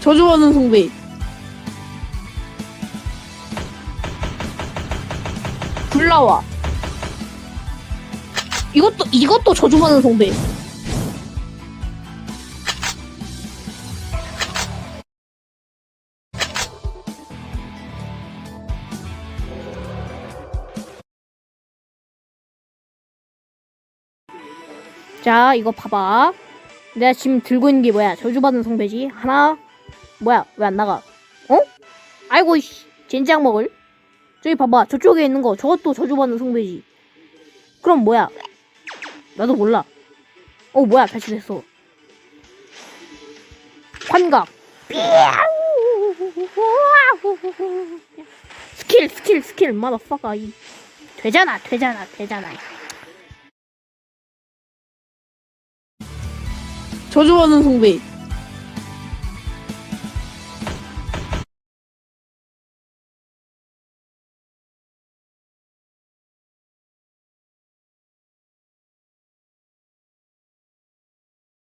저주받은 성배. 불나와. 이것도 이것도 저주받은 성배. 자, 이거 봐봐. 내가 지금 들고 있는 게 뭐야? 저주받은 성배지? 하나, 뭐야? 왜 안 나가? 어? 아이고, 씨. 젠장 먹을? 저기 봐봐. 저쪽에 있는 거. 저것도 저주받은 성배지. 그럼 뭐야? 나도 몰라. 어, 뭐야? 다시 됐어. 환각. 스킬, 스킬, 스킬. 마더파가. 이. 되잖아, 되잖아, 되잖아. 저주받은 성배.